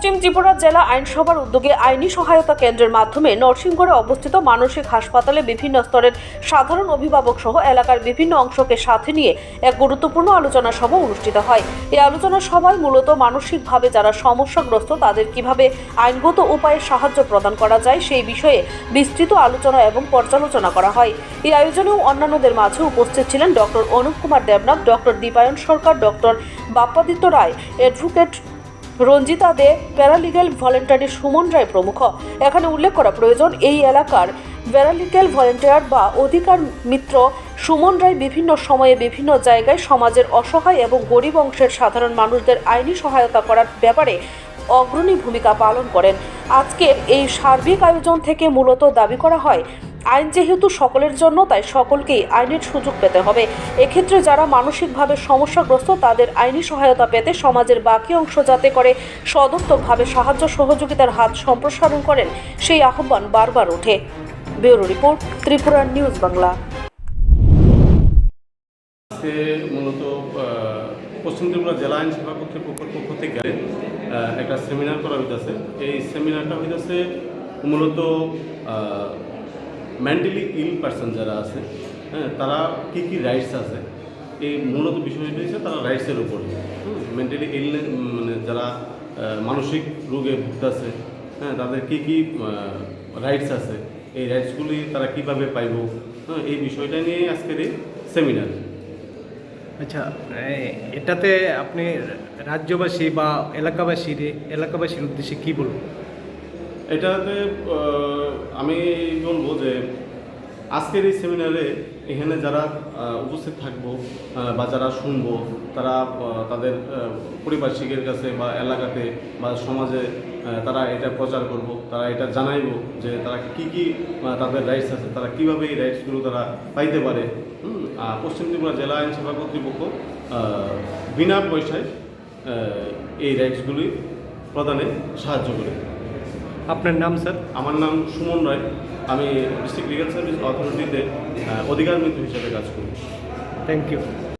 পশ্চিম ত্রিপুরা জেলা আইনসভার উদ্যোগে আইনি সহায়তা কেন্দ্রের মাধ্যমে নরসিংগড়ে অবস্থিত মানসিক হাসপাতালে বিভিন্ন স্তরের সাধারণ অভিভাবক সহ এলাকার বিভিন্ন অংশকে সাথে নিয়ে এক গুরুত্বপূর্ণ আলোচনা সভা অনুষ্ঠিত হয়। এই আলোচনা সভায় মূলত মানসিকভাবে যারা সমস্যাগ্রস্ত, তাদের কীভাবে আইনগত উপায়ে সাহায্য প্রদান করা যায় সেই বিষয়ে বিস্তৃত আলোচনা এবং পর্যালোচনা করা হয়। এই আয়োজনেও অন্যান্যদের মাঝে উপস্থিত ছিলেন doctor Anup Kumar Debnath, doctor Dipayan Sarkar, doctor Bappaditya Roy, advocate Ranjita De paralegal voluntary Suman Roy প্রমুখ। এখানে উল্লেখ করা প্রয়োজন, এই এলাকার প্যারালিগ্যাল ভলেন্টিয়ার বা অধিকার মিত্র সুমন রায় বিভিন্ন সময়ে বিভিন্ন জায়গায় সমাজের অসহায় এবং গরিব অংশের সাধারণ মানুষদের আইনি সহায়তা করার ব্যাপারে অগ্রণী ভূমিকা পালন করেন। আজকের এই সার্বিক আয়োজন থেকে মূলত দাবি করা হয় আইন যেহেতু সকলের জন্য, তাই সকলকেই আইনের সুযোগ পেতে হবে। এক্ষেত্রে যারা মানসিকভাবে সমস্যাগ্রস্ত, তাদের আইনি সহায়তা পেতে সমাজের বাকি অংশ যাতে করে সদর্থকভাবে সাহায্য সহযোগিতার হাত সম্প্রসারণ করেন, সেই আহ্বান বারবার ওঠে। Bureau report, Tripura news Bangla. মূলত পশ্চিম ত্রিপুরা জেলা আইন সেবা কর্তৃপক্ষের পক্ষ থেকে একটা সেমিনার করা হইতেছে। এই সেমিনারটা হইতেছে মূলত মেন্টালি ইল পার্সন যারা আছে হ্যাঁ তারা কী কী রাইটস আছে? এই মূলত বিষয়টি হচ্ছে তারা রাইটসের উপরে। মেন্টালি ইল মানে যারা মানসিক রোগে ভুগতেছে হ্যাঁ তাদের কী কী রাইটস আছে? এই রাইটসগুলি তারা কীভাবে পাইব? হ্যাঁ এই বিষয়টা নিয়ে আজকের এই সেমিনার আচ্ছা এটাতে আপনি রাজ্যবাসী বা এলাকাবাসীর এলাকাবাসীর উদ্দেশ্যে কী বলবেন এটাতে আমি বলব যে আজকের এই সেমিনারে এখানে যারা উপস্থিত থাকব বা যারা শুনব তারা তাদের আহ, পরিবার্শিকের কাছে বা এলাকাতে বা সমাজে তারা এটা প্রচার করব তারা এটা জানাইবো যে তারা কি কি তাদের রাইটস আছে তারা কীভাবে এই রাইটসগুলো তারা পাইতে পারে। পশ্চিম ত্রিপুরা জেলা আইনসভা কর্তৃপক্ষ বিনা পয়সায় এই রাইটসগুলি প্রদানে সাহায্য করে। আপনার নাম স্যার? আমার নাম সুমন রায়। আমি ডিস্ট্রিক্ট লিগাল সার্ভিস অথরিটিতে অধিকার মিত্র হিসেবে কাজ করি। Thank you